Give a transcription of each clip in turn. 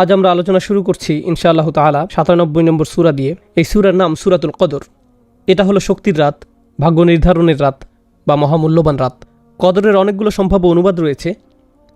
আজ আমরা আলোচনা শুরু করছি ইনশাআল্লাহ তালা সাতানব্বই নম্বর সুরা দিয়ে। এই সুরার নাম সুরাতুল কদর। এটা হলো শক্তির রাত, ভাগ্য নির্ধারণের রাত বা মহামূল্যবান রাত। কদরের অনেকগুলো সম্ভাব্য অনুবাদ রয়েছে।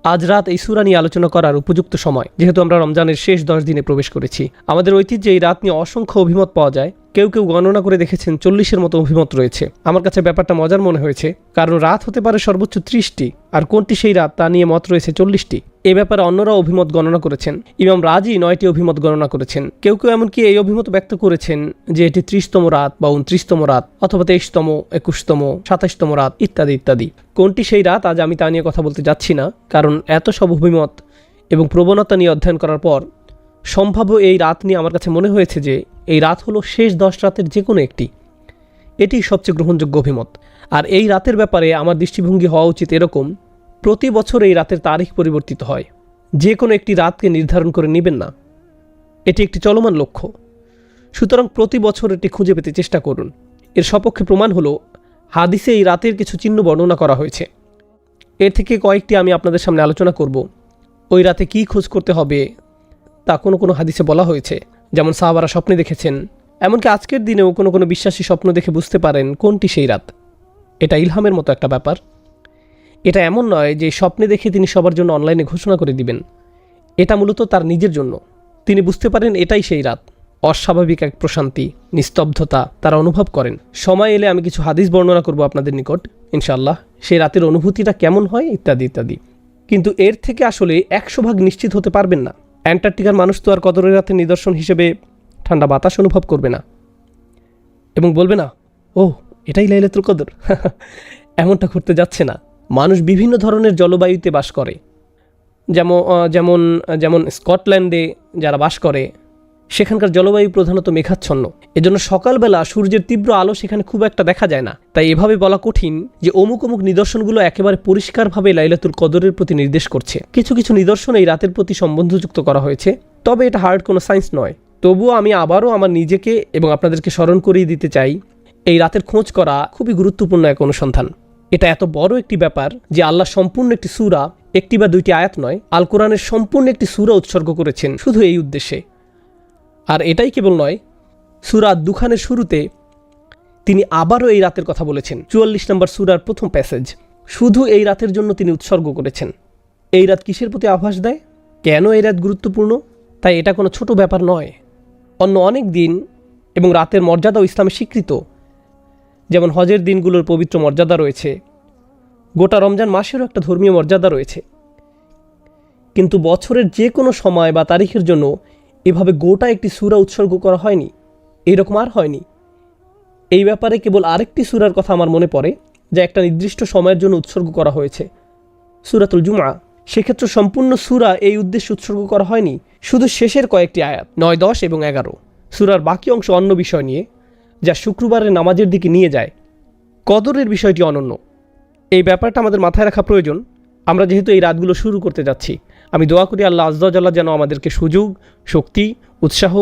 আজ রাত এই সুরা নিয়ে আলোচনা করার উপযুক্ত সময়, যেহেতু আমরা রমজানের শেষ দশ দিনে প্রবেশ করেছি। আমাদের ঐতিহ্যে এই রাত নিয়ে অসংখ্য অভিমত পাওয়া যায়। কেউ কেউ গণনা করে দেখেছেন চল্লিশের মতো অভিমত রয়েছে। আমার কাছে ব্যাপারটা মজার মনে হয়েছে, কারণ রাত হতে পারে সর্বোচ্চ ত্রিশটি, আর কোনটি সেই রাত তা নিয়ে মত রয়েছে চল্লিশটি। এ ব্যাপারে অন্যরা অভিমত গণনা করেছেন। ইমাম রাজি নয়টি অভিমত গণনা করেছেন। কেউ কেউ এমনকি এই অভিমত ব্যক্ত করেছেন যে এটি ত্রিশতম রাত বা উনত্রিশতম রাত অথবা তেইশতম, একুশতম, সাতাশতম রাত ইত্যাদি ইত্যাদি। কোনটি সেই রাত আজ আমি তা নিয়ে কথা বলতে যাচ্ছি না, কারণ এত সব অভিমত এবং প্রবণতা নিয়ে অধ্যয়ন করার পর সম্ভাব্য এই রাত নিয়ে আমার কাছে মনে হয়েছে যে এই রাত হলো শেষ দশ রাতের যে কোনো একটি। এটি সবচেয়ে গ্রহণযোগ্য অভিমত। আর এই রাতের ব্যাপারে আমার দৃষ্টিভঙ্গি হওয়া উচিত এরকম, প্রতি বছর এই রাতের তারিখ পরিবর্তিত হয়। যে কোনো একটি রাতকে নির্ধারণ করে নেবেন না। এটি একটি চলমান লক্ষ্য। সুতরাং প্রতি বছর এটি খুঁজে পেতে চেষ্টা করুন। এর সপক্ষে প্রমাণ হলো, হাদিসে এই রাতের কিছু চিহ্ন বর্ণনা করা হয়েছে। এর থেকে কয়েকটি আমি আপনাদের সামনে আলোচনা করব। ওই রাতে কী খোঁজ করতে হবে তা কোনো কোনো হাদিসে বলা হয়েছে, যেমন সাহাবারা স্বপ্নে দেখেছেন। এমনকি আজকের দিনেও কোনো কোনো বিশ্বাসী স্বপ্ন দেখে বুঝতে পারেন কোনটি সেই রাত। এটা ইলহামের মতো একটা ব্যাপার। এটা এমন নয় যে স্বপ্নে দেখে তিনি সবার জন্য অনলাইনে ঘোষণা করে দিবেন। এটা মূলত তার নিজের জন্য। তিনি বুঝতে পারেন এটাই সেই রাত। অস্বাভাবিক এক প্রশান্তি, নিস্তব্ধতা তারা অনুভব করেন। সময় এলে আমি কিছু হাদিস বর্ণনা করব আপনাদের নিকট, ইনশাআল্লাহ। সেই রাতের অনুভূতিটা কেমন হয় ইত্যাদি ইত্যাদি। কিন্তু এর থেকে আসলে একশো ভাগ নিশ্চিত হতে পারবেন না। অ্যান্টার্কটিকার মানুষ তো আর কদরের রাতে নিদর্শন হিসেবে ঠান্ডা বাতাস অনুভব করবে না। এবং বলবে না ও এটাই লাইলাতুল কদর। এমনটা করতে যাচ্ছে না। মানুষ বিভিন্ন ধরনের জলবায়ুতে বাস করে। যেমন যেমন যেমন স্কটল্যান্ডে যারা বাস করে সেখানকার জলবায়ু প্রধানত মেঘাচ্ছন্ন। এজন্য সকালবেলা সূর্যের তীব্র আলো সেখানে খুব একটা দেখা যায় না। তাই এভাবে বলা কঠিন যে অমুক অমুক নিদর্শনগুলো একেবারে পরিষ্কারভাবে লাইলাতুল কদরের প্রতি নির্দেশ করছে। কিছু কিছু নিদর্শন এই রাতের প্রতি সম্বন্ধযুক্ত করা হয়েছে। তবে এটা হার্ড কোনো সায়েন্স নয়। তবুও আমি আবারও আমার নিজেকে এবং আপনাদেরকে স্মরণ করিয়ে দিতে চাই, এই রাতের খোঁজ করা খুবই গুরুত্বপূর্ণ এক অনুসন্ধান। এটা এত বড় একটি ব্যাপার যে আল্লাহ সম্পূর্ণ একটি সূরা, একটি বা দুইটি আয়াত নয়, আল কোরআনের সম্পূর্ণ একটি সূরা উৎসর্গ করেছেন শুধু এই উদ্দেশ্যে। আর এটাই কেবল নয়, সুরা দুখানের শুরুতে তিনি আবারও এই রাতের কথা বলেছেন। চুয়াল্লিশ নম্বর সুরার প্রথম প্যাসেজ, শুধু এই রাতের জন্য তিনি উৎসর্গ করেছেন। এই রাত কিসের প্রতি আভাস দেয়? কেন এই রাত গুরুত্বপূর্ণ? তাই এটা কোনো ছোট ব্যাপার নয়। অন্য অনেক দিন এবং রাতের মর্যাদাও ইসলামে স্বীকৃত। যেমন হজের দিনগুলোর পবিত্র মর্যাদা রয়েছে। গোটা রমজান মাসেরও একটা ধর্মীয় মর্যাদা রয়েছে। কিন্তু বছরের যে কোনো সময় বা তারিখের জন্য এভাবে গোটা একটি সূরা উৎসর্গ করা হয়নি। এইরকম আর হয়নি। এই ব্যাপারে কেবল আরেকটি সুরার কথা আমার মনে পড়ে, যা একটা নির্দিষ্ট সময়ের জন্য উৎসর্গ করা হয়েছে। সূরাতুল জুমা সেক্ষেত্রে সম্পূর্ণ সূরা এই উদ্দেশ্যে উৎসর্গ করা হয়নি, শুধু শেষের কয়েকটি আয়াত, নয়, দশ এবং এগারো। সুরার বাকি অংশ অন্য বিষয় নিয়ে, যা শুক্রবারের নামাজের দিকে নিয়ে যায়। কদরের বিষয়টি অনন্য। এই ব্যাপারটা আমাদের মাথায় রাখা প্রয়োজন। আমরা যেহেতু এই রাতগুলো শুরু করতে যাচ্ছি আমি দোয়া করি আল্লাহ আজ্লাহ যেন আমাদেরকে সুযোগ, শক্তি, উৎসাহ,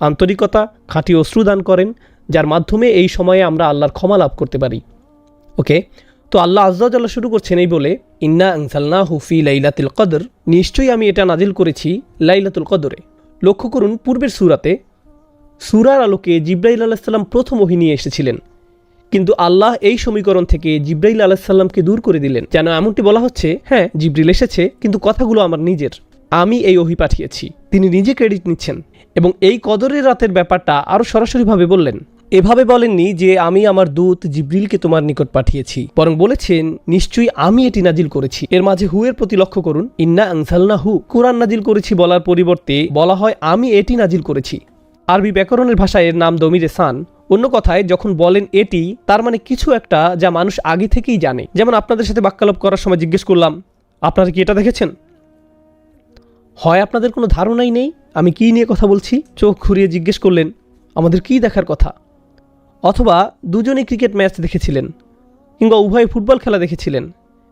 আন্তরিকতা, খাঁটি অশ্রু দান করেন, যার মাধ্যমে এই সময়ে আমরা আল্লাহর ক্ষমা লাভ করতে পারি। ওকে? তো আল্লাহ আজ্লাহ শুরু করছেন এই বলে, ইন্না আনসালনা হুফি লাইলাতুল কদর। নিশ্চয়ই আমি এটা নাজিল করেছি লাইলাতুল কদরে। লক্ষ্য করুন, পূর্বের সুরাতে সুরার আলোকে জিব্রাইল আলাহিসাল্লাম প্রথম ওহি নিয়ে এসেছিলেন। কিন্তু আল্লাহ এই সমীকরণ থেকে জিব্রাইল আলাহিসাল্লামকে দূর করে দিলেন। যেন এমনটি বলা হচ্ছে হ্যাঁ জিব্রিল এসেছে, কিন্তু কথাগুলো আমার নিজের। আমি এই ওহি পাঠিয়েছি, তিনি নিজে ক্রেডিট নিচ্ছেন। এবং এই কদরের রাতের ব্যাপারটা আরও সরাসরিভাবে বললেন, এভাবে বলেননি যে আমি আমার দূত জিব্রিলকে তোমার নিকট পাঠিয়েছি, বরং বলেছেন, নিশ্চয়ই আমি এটি নাজিল করেছি। এর মাঝে হু এর প্রতি লক্ষ্য করুন। ইন্না আনসালনা হু কোরআন নাজিল করেছি বলার পরিবর্তে বলা হয়, আমি এটি নাজিল করেছি। আরবি ব্যাকরণের ভাষায় এর নাম দমিরে সান অন্য কথায়, যখন বলেন এটি, তার মানে কিছু একটা যা মানুষ আগে থেকেই জানে। যেমন আপনাদের সাথে বাক্যালাপ করার সময় জিজ্ঞেস করলাম, আপনারা কি এটা দেখেছেন? হয়, আপনাদের কোনো ধারণাই নেই? আমি কি নিয়ে কথা বলছি? চোখ ঘুরিয়ে জিজ্ঞেস করলেন, আমাদের কি দেখার কথা? অথবা, দুজনে ক্রিকেট ম্যাচ দেখেছিলেন, কিংবা উভয় ফুটবল খেলা দেখেছিলেন।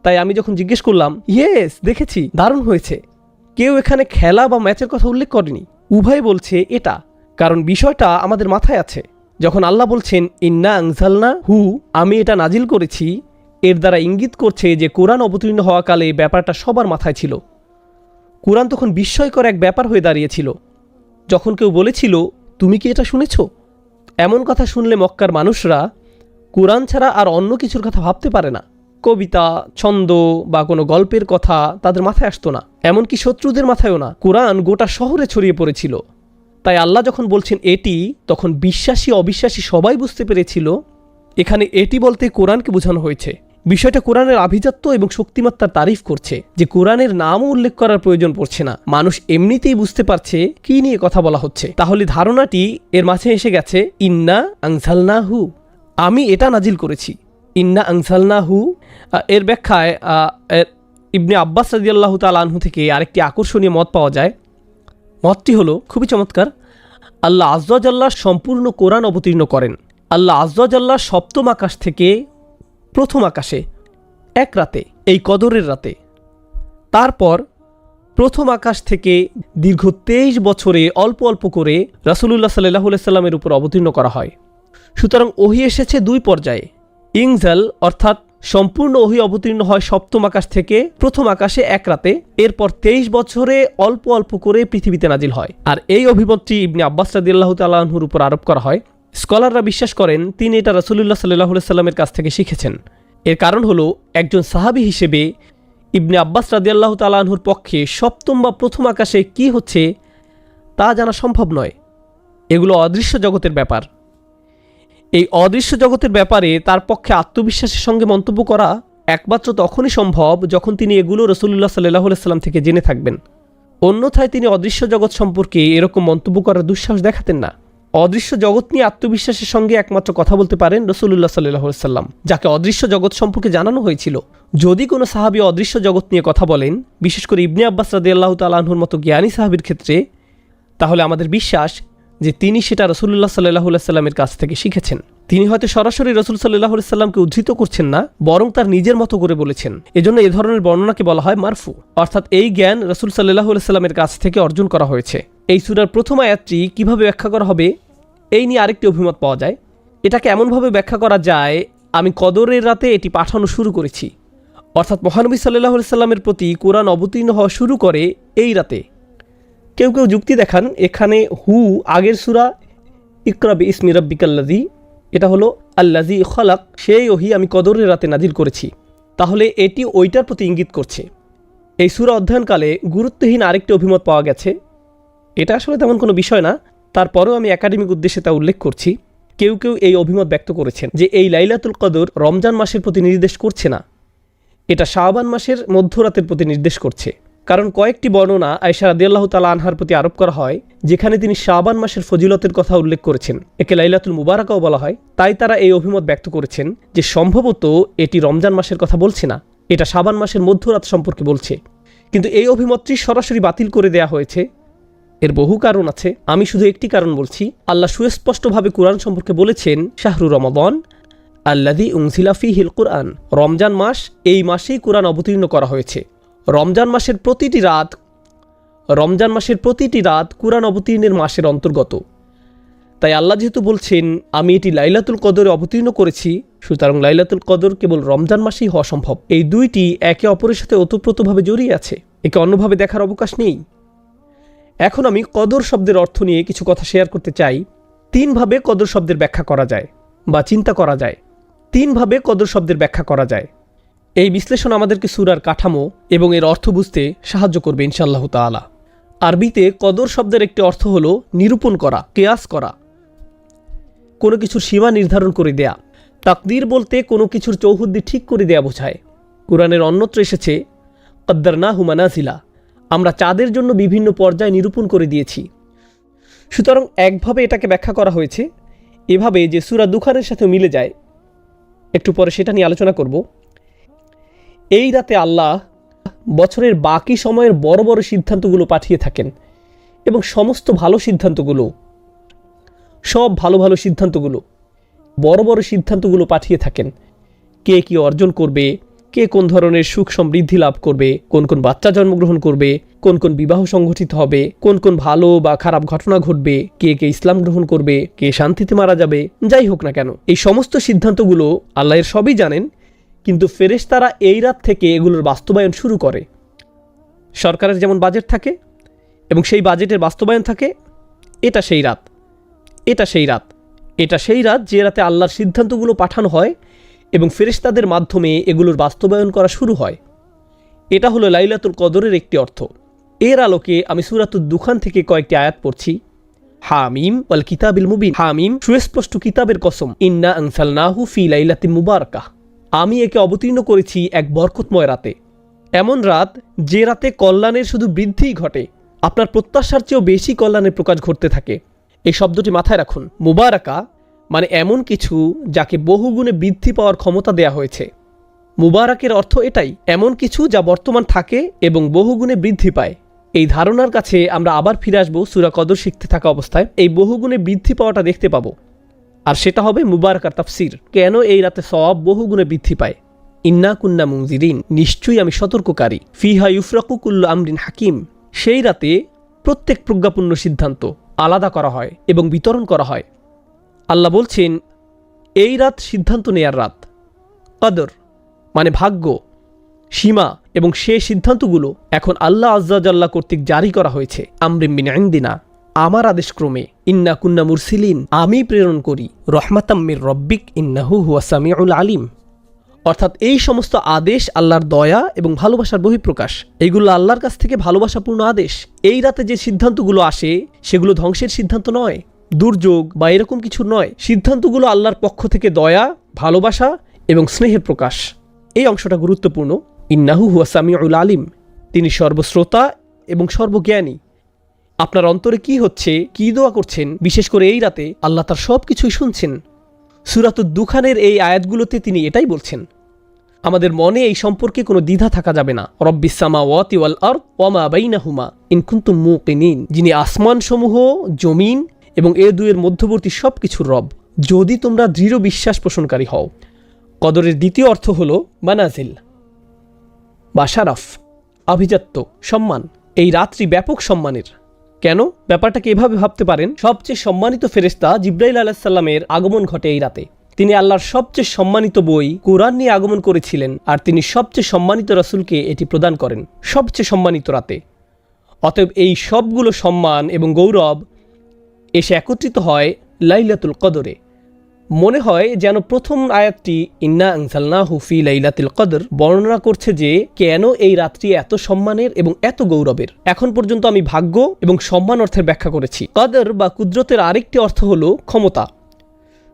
তাই আমি যখন জিজ্ঞেস করলাম, ইয়েস, দেখেছি, দারুণ হয়েছে। কেউ এখানে খেলা বা ম্যাচের কথা উল্লেখ করেনি? উভয় বলছে, এটা, কারণ বিষয়টা আমাদের মাথায় আছে। যখন আল্লাহ বলছেন, ইন্না আংজালনা হু, আমি এটা নাজিল করেছি, এর দ্বারা ইঙ্গিত করছে যে কোরআন অবতীর্ণ হওয়াকালে ব্যাপারটা সবার মাথায় ছিল। কোরআন তখন বিস্ময়কর এক ব্যাপার হয়ে দাঁড়িয়েছিল। যখন কেউ বলেছিল, তুমি কি এটা শুনেছ? এমন কথা শুনলে মক্কার মানুষরা, কোরআন ছাড়া আর অন্য কিছুর কথা ভাবতে পারে না। কবিতা, ছন্দ বা কোনো গল্পের কথা তাদের মাথায় আসতো না। এমনকি শত্রুদের মাথায়ও না। কোরআন গোটা শহরে ছড়িয়ে পড়েছিল। তাই আল্লাহ যখন বলছেন এটি, তখন বিশ্বাসী, অবিশ্বাসী সবাই বুঝতে পেরেছিল এখানে এটি বলতে কোরআনকে বোঝানো হয়েছে। বিষয়টা কোরআনের আভিজাত্য এবং শক্তিমত্তার তারিফ করছে যে কোরআনের নামও উল্লেখ করার প্রয়োজন পড়ছে না। মানুষ এমনিতেই বুঝতে পারছে কি নিয়ে কথা বলা হচ্ছে। তাহলে ধারণাটি এর মাঝে এসে গেছে, ইন্না আংসালনাহু আমি এটা নাজিল করেছি। ইন্না আংসালনাহু এর ব্যাখ্যায় ইবনে আব্বাস রাজিয়াল্লাহ তাল আনহু থেকে আরেকটি আকর্ষণীয় মত পাওয়া যায়। মতটি হলো, খুবই চমৎকার, আল্লাহ আজ্লাহ সম্পূর্ণ কোরআন অবতীর্ণ করেন। আল্লাহ আজ্লাহ সপ্তম আকাশ থেকে প্রথম আকাশে, এক রাতে, এই কদরের রাতে। তারপর প্রথম আকাশ থেকে দীর্ঘ তেইশ বছরে অল্প অল্প করে রাসুলুল্লাহ সাল্লাহ সাল্লামের উপর অবতীর্ণ করা হয়। সুতরাং ওহি এসেছে দুই পর্যায়ে, ইংজাল অর্থাৎ সম্পূর্ণ ওহি অবতীর্ণ হয় সপ্তম আকাশ থেকে প্রথম আকাশে এক রাতে। এরপর তেইশ বছরে অল্প অল্প করে পৃথিবীতে নাজিল হয়। আর এই অভিমতটি ইবনে আব্বাস রাদিল্লাহ তাল্লাহর উপর আরোপ করা হয়। স্কলাররা বিশ্বাস করেন, তিনি এটা রসুল্লাহ সাল্লাহ সাল্লামের কাছ থেকে শিখেছেন। এর কারণ হলো, একজন সাহাবি হিসেবে ইবনে আব্বাস রাদিয়াল্লাহ তালাহুর পক্ষে সপ্তম বা প্রথম আকাশে কি হচ্ছে তা জানা সম্ভব নয়। এগুলো অদৃশ্য জগতের ব্যাপার। এই অদৃশ্য জগতের ব্যাপারে তার পক্ষে আত্মবিশ্বাসের সঙ্গে মন্তব্য করা একমাত্র তখনই সম্ভব যখন তিনি এগুলো রসুল্লাহ সাল্লাহ সাল্লাম থেকে জেনে থাকবেন। অন্যথায় তিনি অদৃশ্য জগৎ সম্পর্কে এরকম মন্তব্য করার দুঃসাহস দেখাতেন না। অদৃশ্য জগৎ নিয়ে আত্মবিশ্বাসের সঙ্গে একমাত্র কথা বলতে পারেন রসুল্লাহ সাল্লাহ সাল্লাম, যাকে অদৃশ্য জগৎ সম্পর্কে জানানো হয়েছিল। যদি কোনো সাহাবি অদৃশ্য জগৎ নিয়ে কথা বলেন, বিশেষ করে ইবনে আব্বাস রাদি আল্লাহ তালাহুর মতো জ্ঞানী সাহাবির ক্ষেত্রে, তাহলে আমাদের বিশ্বাস যে তিনি সেটা রসুল্লাহ সাল্লাহ সাল্লামের কাছ থেকে শিখেছেন। তিনি হয়তো সরাসরি রসুল সাল্লাহ সাল্লামকে উদ্ধৃত করছেন না, বরং তার নিজের মতো করে বলেছেন। এজন্য এ ধরনের বর্ণনাকে বলা হয় মারফু। অর্থাৎ এই জ্ঞান রসুল সাল্লাহ সাল্লামের কাছ থেকে অর্জন করা হয়েছে। এই সুরার প্রথম আয়াতটি কীভাবে ব্যাখ্যা করা হবে, এই নিয়ে আরেকটি অভিমত পাওয়া যায়। এটাকে এমনভাবে ব্যাখ্যা করা যায়, আমি কদরের রাতে এটি পাঠানো শুরু করেছি। অর্থাৎ মহানবী সাল্লাহ সাল্লামের প্রতি কোরআন অবতীর্ণ হওয়া শুরু করে এই রাতে। কেউ কেউ যুক্তি দেখান, এখানে হু, আগের সুরা ইকরাবি ইসমি রব্বিকাল্লাজি এটা হলো আল্লাজি খলাক, সেই ওহি আমি কদরের রাতে নাজিল করেছি। তাহলে এটি ওইটার প্রতি ইঙ্গিত করছে। এই সুরা অধ্যয়নকালে গুরুত্বহীন আরেকটি অভিমত পাওয়া গেছে। এটা আসলে তেমন কোনো বিষয় না, তারপরেও আমি একাডেমিক উদ্দেশ্যে তা উল্লেখ করছি। কেউ কেউ এই অভিমত ব্যক্ত করেছেন যে এই লাইলাতুল কদর রমজান মাসের প্রতি নির্দেশ করছে না। এটা শাহবান মাসের মধ্যরাতের প্রতি নির্দেশ করছে। কারণ কয়েকটি বর্ণনা আয়সা রাদিয়াল্লাহ তালা আনহার প্রতি আরোপ করা হয়, যেখানে তিনি শাহবান মাসের ফজিলতের কথা উল্লেখ করেছেন। একে লাইলাতুল মুবারাকাও বলা হয়। তাই তারা এই অভিমত ব্যক্ত করেছেন যে সম্ভবত এটি রমজান মাসের কথা বলছে না, এটা শাবান মাসের মধ্যরাত সম্পর্কে বলছে। কিন্তু এই অভিমতটি সরাসরি বাতিল করে দেয়া হয়েছে। এর বহু কারণ আছে। আমি শুধু একটি কারণ বলছি, আল্লাহ সুস্পষ্টভাবে কোরআন সম্পর্কে বলেছেন, শাহরু রমাবন আল্লাদি উংসিলাফি হিল কোরআন। রমজান মাস এই মাসেই কোরআন অবতীর্ণ করা হয়েছে। রমজান মাসের প্রতিটি রাত, রমজান মাসের প্রতিটি রাত কোরআন অবতীর্ণের মাসের অন্তর্গত। তাই আল্লাহ যেহেতু বলছেন, আমি এটি লাইলাতুল কদরে অবতীর্ণ করেছি, সুতরাং লাইলাতুল কদর কেবল রমজান মাসেই হওয়া সম্ভব। এই দুইটি একে অপরের সাথে ওতপ্রোতভাবে জড়িয়ে আছে, একে অন্যভাবে দেখার অবকাশ নেই। এখন আমি কদর শব্দের অর্থ নিয়ে কিছু কথা শেয়ার করতে চাই। তিনভাবে কদর শব্দের ব্যাখ্যা করা যায় বা চিন্তা করা যায়। তিনভাবে কদর শব্দের ব্যাখ্যা করা যায়। এই বিশ্লেষণ আমাদেরকে সুরার কাঠামো এবং এর অর্থ বুঝতে সাহায্য করবে ইনশাল্লাহ তাআলা। আরবিতে কদর শব্দের একটি অর্থ হল নিরূপণ করা, কেয়াস করা। কোনো কিছুর সীমা নির্ধারণ করে দেয়া, তাকদির বলতে কোনো কিছুর চৌহদ্দি ঠিক করে দেয়া বোঝায়। কোরআনের অন্যত্র এসেছে কদ্দারনা হুমানাজিলা আমরা চাঁদের জন্য বিভিন্ন পর্যায়ে নিরূপণ করে দিয়েছি। সুতরাং একভাবে এটাকে ব্যাখ্যা করা হয়েছে, এভাবে যে সুরা দুখানের সাথে মিলে যায়। একটু পরে সেটা নিয়ে আলোচনা করব। এই রাতে আল্লাহ বছরের বাকি সময়ের বড় বড় সিদ্ধান্তগুলো পাঠিয়ে থাকেন এবং সমস্ত ভালো সিদ্ধান্তগুলো, সব ভালো ভালো সিদ্ধান্তগুলো, বড় বড় সিদ্ধান্তগুলো পাঠিয়ে থাকেন। কে কি অর্জন করবে, কে কোন ধরনের সুখ সমৃদ্ধি লাভ করবে, কোন কোন বাচ্চা জন্মগ্রহণ করবে, কোন কোন বিবাহ সংঘটিত হবে, কোন কোন ভালো বা খারাপ ঘটনা ঘটবে, কে কে ইসলাম গ্রহণ করবে, কে শান্তিতে মারা যাবে, যাই হোক না কেন। এই সমস্ত সিদ্ধান্তগুলো আল্লাহের সবই জানেন। কিন্তু ফেরেশতারা এই রাত থেকে এগুলোর বাস্তবায়ন শুরু করে। সরকারের যেমন বাজেট থাকে এবং সেই বাজেটের বাস্তবায়ন থাকে, এটা সেই রাত, এটা সেই রাত, এটা সেই রাত যে রাতে আল্লাহর সিদ্ধান্তগুলো পাঠানো হয় এবং ফেরেশতাদের মাধ্যমে এগুলোর বাস্তবায়ন করা শুরু হয়। এটা হলো লাইলাতুল কদরের একটি অর্থ। এর আলোকে আমি সুরাতুল দুখান থেকে কয়েকটি আয়াত পড়ছি। হামিম ওয়াল কিতাবিল মুবিন। হামিম সুস্পষ্ট কিতাবের কসম। ইন্না আনসালনাহু ফি লাইলাতি মুবারকাহ। আমি একে অবতীর্ণ করেছি এক বরকতময় রাতে। এমন রাত যে রাতে কল্যাণের শুধু বৃদ্ধিই ঘটে, আপনার প্রত্যাশার চেয়েও বেশি কল্যাণের প্রকাশ ঘটতে থাকে। এই শব্দটি মাথায় রাখুন। মুবারাকা মানে এমন কিছু যাকে বহুগুণে বৃদ্ধি পাওয়ার ক্ষমতা দেয়া হয়েছে। মুবারাকের অর্থ এটাই, এমন কিছু যা বর্তমান থাকে এবং বহুগুণে বৃদ্ধি পায়। এই ধারণার কাছে আমরা আবার ফিরে আসব সুরা কদর শিখতে থাকা অবস্থায়। এই বহুগুণে বৃদ্ধি পাওয়াটা দেখতে পাবো। আর সেটা হবে মুবারকার তাফসির। কেন এই রাতে সওয়াব বহুগুণে বৃদ্ধি পায়? ইন্না কুন্না মুংজিরিন নিশ্চয়ই আমি সতর্ককারী। ফিহা ইউফরাকু কুল্লু আমরিন হাকিম। সেই রাতে প্রত্যেক প্রজ্ঞাপূর্ণ সিদ্ধান্ত আলাদা করা হয় এবং বিতরণ করা হয়। আল্লাহ বলছেন, এই রাত সিদ্ধান্ত নেয়ার রাত। কদর মানে ভাগ্য, সীমা এবং সে সিদ্ধান্তগুলো এখন আল্লাহ আজ্জাজাল্লাহ কর্তৃক জারি করা হয়েছে। আমরিমিন আইন্দিনা আমার আদেশক্রমে। ইন্না কুন্না মুরসিলিন, আমি প্রেরণ করি রহমাতাম্মির রব্বিক, ইন্নাহু হুয়া সামিউল আলিম। অর্থাৎ এই সমস্ত আদেশ আল্লাহর দয়া এবং ভালোবাসার বহিঃপ্রকাশ। এইগুলো আল্লাহর কাছ থেকে ভালোবাসাপূর্ণ আদেশ। এই রাতে যে সিদ্ধান্তগুলো আসে, সেগুলো ধ্বংসের সিদ্ধান্ত নয়, দুর্যোগ বা এরকম কিছু নয়। সিদ্ধান্তগুলো আল্লাহর পক্ষ থেকে দয়া, ভালোবাসা এবং স্নেহের প্রকাশ। এই অংশটা গুরুত্বপূর্ণ। ইন্নাহু হুয়া সামিউল আলিম। তিনি সর্বশ্রোতা এবং সর্বজ্ঞানী। আপনার অন্তরে কি হচ্ছে, কি দোয়া করছেন? বিশেষ করে এই রাতে আল্লাহ তার সব কিছুই শুনছেন। সুরাতুদ দুখানের এই আয়াতগুলোতে তিনি এটাই বলছেন, আমাদের মনে এই সম্পর্কে কোনো দ্বিধা থাকা যাবে না। রব্বিসামা ওয়াতি ওয়াল আর ওয়ামা বাইনাহুমা ইনকুন্তুম মুকিনিন। যিনি আসমানসমূহ, জমিন এবং এ দুয়ের মধ্যবর্তী সব কিছুর রব। যদি তোমরা দৃঢ় বিশ্বাস পোষণকারী হও। কদরের দ্বিতীয় অর্থ হল মানাজিল বা শারাফ আভিজাত্য, সম্মান। এই রাত্রি ব্যাপক সম্মানের। কেন? ব্যাপারটাকে এভাবে ভাবতে পারেন, সবচেয়ে সম্মানিত ফেরেস্তা জিব্রাইল আলাহিসাল্লামের আগমন ঘটে এই রাতে। তিনি আল্লাহর সবচেয়ে সম্মানিত বই কোরআন নিয়ে আগমন করেছিলেন আর তিনি সবচেয়ে সম্মানিত রাসুলকে এটি প্রদান করেন, সবচেয়ে সম্মানিত রাতে। অতএব এই সবগুলো সম্মান এবং গৌরব এসে একত্রিত হয় লাইলাতুল কদরে। মনে হয় যেন প্রথম আয়াতটি, ইন্না আনসালনা হুফি লাইলাতুল কদর বর্ণনা করছে যে, কেন এই রাত্রি এত সম্মানের এবং এত গৌরবের? এখন পর্যন্ত আমি ভাগ্য এবং সম্মান অর্থের ব্যাখ্যা করেছি। কদর বা কুদরতের আরেকটি অর্থ হলো ক্ষমতা।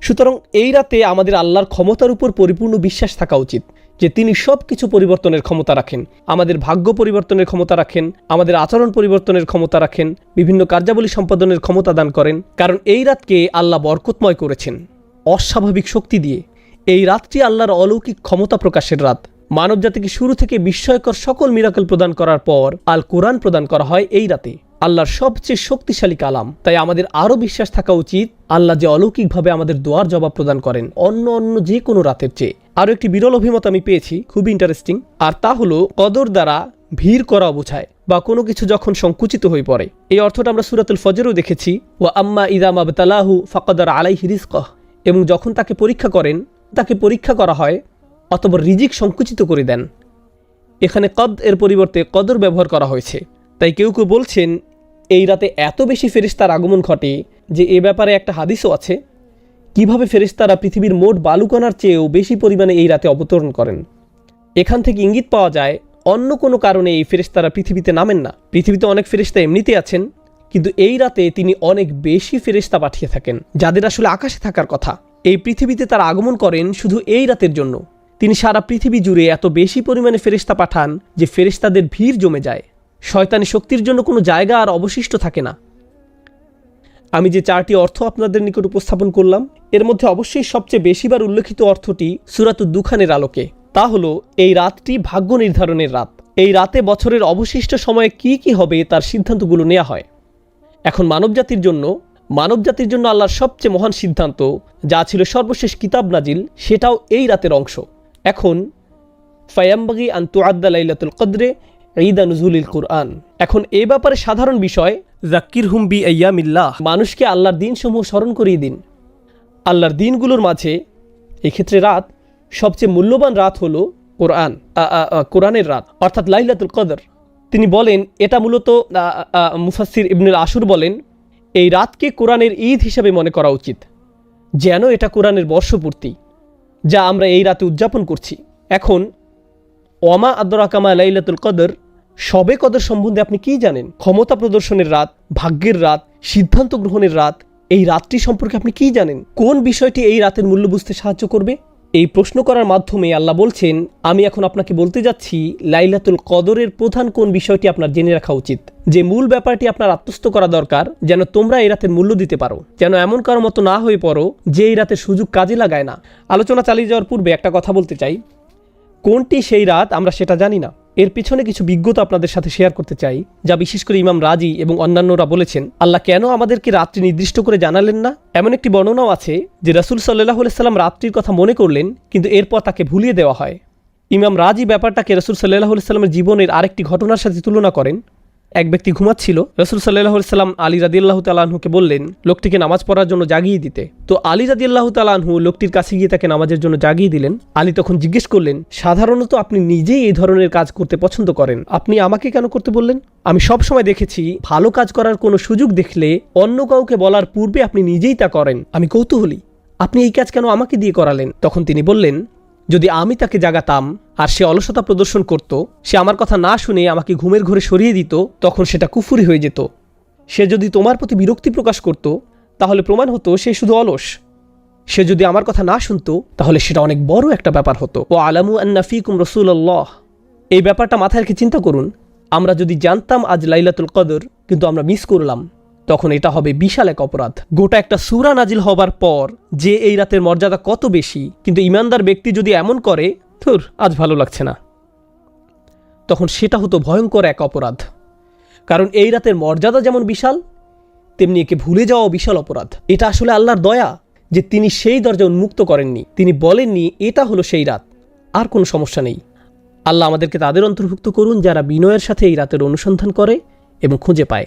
সুতরাং এই রাতে আমাদের আল্লাহর ক্ষমতার উপর পরিপূর্ণ বিশ্বাস থাকা উচিত যে তিনি সব কিছু পরিবর্তনের ক্ষমতা রাখেন। আমাদের ভাগ্য পরিবর্তনের ক্ষমতা রাখেন, আমাদের আচরণ পরিবর্তনের ক্ষমতা রাখেন, বিভিন্ন কার্যাবলী সম্পাদনের ক্ষমতা দান করেন, কারণ এই রাতকে আল্লাহ বরকতময় করেছেন। অস্বাভাবিক শক্তি দিয়ে। এই রাতটি আল্লাহর অলৌকিক ক্ষমতা প্রকাশের রাত। মানবজাতিকে শুরু থেকে বিস্ময়কর সকল মিরাকল প্রদান করার পর আল কোরআন প্রদান করা হয় এই রাতে। আল্লাহর সবচেয়ে শক্তিশালী কালাম। তাই আমাদের আরও বিশ্বাস থাকা উচিত, আল্লাহ যে অলৌকিকভাবে আমাদের দোয়ার জবাব প্রদান করেন অন্য অন্য যে কোনো রাতের চেয়ে। আরও একটি বিরল অভিমত আমি পেয়েছি খুবই ইন্টারেস্টিং আর তা হলো কদর দ্বারা ভিড় করা বোঝায় বা কোনো কিছু যখন সংকুচিত হয়ে পড়ে। এই অর্থটা আমরা সুরাতুল ফজরেও দেখেছি ও আম্মা ইদাম আবতালাহু ফকদর আলাই হিরিসকহ এবং যখন তাকে পরীক্ষা করেন, তাকে পরীক্ষা করা হয় অথবা রিজিক সংকুচিত করে দেন। এখানে কদ এর পরিবর্তে কদর ব্যবহার করা হয়েছে। তাই কেউ কেউ বলছেন, এই রাতে এত বেশি ফেরিস্তার আগমন ঘটে যে এ ব্যাপারে একটা হাদিসও আছে। কীভাবে ফেরিস্তারা পৃথিবীর মোট বালুকণার চেয়েও বেশি পরিমাণে এই রাতে অবতরণ করেন? এখান থেকে ইঙ্গিত পাওয়া যায়, অন্য কোনো কারণে এই ফেরিস্তারা পৃথিবীতে নামেন না। পৃথিবীতে অনেক ফেরিস্তা এমনিতে আছেন কিন্তু এই রাতে তিনি অনেক বেশি ফেরিস্তা পাঠিয়ে থাকেন, যাদের আসলে আকাশে থাকার কথা। এই পৃথিবীতে তার আগমন করেন শুধু এই রাতের জন্য। তিনি সারা পৃথিবী জুড়ে এত বেশি পরিমাণে ফেরিস্তা পাঠান যে ফেরিস্তাদের ভিড় জমে যায়। শয়তানি শক্তির জন্য কোনো জায়গা আর অবশিষ্ট থাকে না। আমি যে চারটি অর্থ আপনাদের নিকট উপস্থাপন করলাম, এর মধ্যে অবশ্যই সবচেয়ে বেশিবার উল্লেখিত অর্থটি সুরাত দুখানের আলোকে। তা হলো, এই রাতটি ভাগ্য নির্ধারণের রাত। এই রাতে বছরের অবশিষ্ট সময়ে কি কি হবে তার সিদ্ধান্তগুলো নেওয়া হয়। এখন মানবজাতির জন্য মানবজাতির জন্য আল্লাহর সবচেয়ে মহান সিদ্ধান্ত যা ছিল সর্বশেষ কিতাব নাজিল, সেটাও এই রাতের অংশ। এখন, ফায়াম্বাগি আন্তু আদ্দা লাইলাতুল কদরে ঈদা নজুলিল কুরআন। এখন এ ব্যাপারে সাধারণ বিষয় জাক্কির হুম বি আয়ামিল্লাহ মানুষকে আল্লাহর দিনসমূহ স্মরণ করিয়ে দিন। আল্লাহর দিনগুলোর মাঝে, এক্ষেত্রে রাত সবচেয়ে মূল্যবান রাত হলো কোরআন কোরআনের রাত, অর্থাৎ লাইলাতুল কদর। তিনি বলেন, এটা মূলত মুফাসির ইবনুল আশুর বলেন, এই রাতকে কোরআনের ঈদ হিসাবে মনে করা উচিত। যেন এটা কোরআনের বর্ষপূর্তি, যা আমরা এই রাতে উদযাপন করছি। এখন ওমা আদরাকামা লাইলাতুল কদর, সবে কদর সম্বন্ধে আপনি কি জানেন? ক্ষমতা প্রদর্শনের রাত, ভাগ্যের রাত, সিদ্ধান্ত গ্রহণের রাত, এই রাতটি সম্পর্কে আপনি কি জানেন? কোন বিষয়টি এই রাতের মূল্য বুঝতে সাহায্য করবে? এই প্রশ্ন করার মাধ্যমে আল্লাহ বলছেন, আমি এখন আপনাকে বলতে যাচ্ছি লাইলাতুল কদরের প্রধান কোন বিষয়টি আপনার জেনে রাখা উচিত। যে মূল ব্যাপারটি আপনার আত্মস্থ করা দরকার, যেন তোমরা এই রাতের মূল্য দিতে পারো। যেন এমন কারও মতো না হয়ে পড়ো, যে এই রাতের সুযোগ কাজে লাগায় না। আলোচনা চালিয়ে যাওয়ার পূর্বে একটা কথা বলতে চাই। কোনটি সেই রাত, আমরা সেটা জানি না। এর পিছনে কিছু বিজ্ঞতা আপনাদের সাথে শেয়ার করতে চাই, যা বিশেষ করে ইমাম রাজি এবং অন্যান্যরা বলেছেন, আল্লাহ কেন আমাদেরকে রাত্রি নির্দিষ্ট করে জানালেন না? এমন একটি বর্ণনাও আছে যে রাসুল সাল্লাহ সাল্লাম রাত্রির কথা মনে করলেন, কিন্তু এরপর তাকে ভুলিয়ে দেওয়া হয়। ইমাম রাজি ব্যাপারটাকে রসুল সাল্লাহ সাল্লামের জীবনের আরেকটি ঘটনার সাথে তুলনা করেন এক ব্যক্তি ঘুমাচ্ছিল, রসুল সাল্লাহ সাল্লাম আলী রাদিয়াল্লাহ তালাহুকে বললেন, লোকটিকে নামাজ পড়ার জন্য জাগিয়ে দিতে। তো আলী রাদিয়াল্লাহ তালাহু লোকটির কাছে গিয়ে তাকে নামাজের জন্য জাগিয়ে দিলেন। আলী তখন জিজ্ঞেস করলেন, সাধারণত আপনি নিজেই এই ধরনের কাজ করতে পছন্দ করেন? আপনি আমাকে কেন করতে বললেন? আমি সব সময় দেখেছি, ভালো কাজ করার কোনো সুযোগ দেখলে অন্য কাউকে বলার পূর্বে আপনি নিজেই তা করেন। আমি কৌতূহলী, আপনি এই কাজ কেন আমাকে দিয়ে করালেন? তখন তিনি বললেন যদি আমি তাকে জাগাতাম আর সে অলসতা প্রদর্শন করত, সে আমার কথা না শুনে আমাকে ঘুমের ঘরে সরিয়ে দিত, তখন সেটা কুফুরি হয়ে যেত। সে যদি তোমার প্রতি বিরক্তি প্রকাশ করত, তাহলে প্রমাণ হতো সে শুধু অলস। সে যদি আমার কথা না শুনতো, তাহলে সেটা অনেক বড় একটা ব্যাপার হতো। ও আলামু আন্নাফিকুম রসুল্লাহ এই ব্যাপারটা মাথায় রেখে চিন্তা করুন, আমরা যদি জানতাম আজ লাইলাতুল কদর, কিন্তু আমরা মিস করলাম। তখন এটা হবে বিশাল এক অপরাধ। গোটা একটা সুরা নাজিল হবার পর যে এই রাতের মর্যাদা কত বেশি, কিন্তু ইমানদার ব্যক্তি যদি এমন করে, ধুর, আজ ভালো লাগছে না। তখন সেটা হতো ভয়ঙ্কর এক অপরাধ। কারণ এই রাতের মর্যাদা যেমন বিশাল, তেমনি একে ভুলে যাওয়া বিশাল অপরাধ। এটা আসলে আল্লাহর দয়া যে তিনি সেই দরজা উন্মুক্ত করেননি। তিনি বলেননি, এটা হলো সেই রাত, আর কোনো সমস্যা নেই। আল্লাহ আমাদেরকে তাদের অন্তর্ভুক্ত করুন যারা বিনয়ের সাথে এই রাতের অনুসন্ধান করে এবং খুঁজে পায়।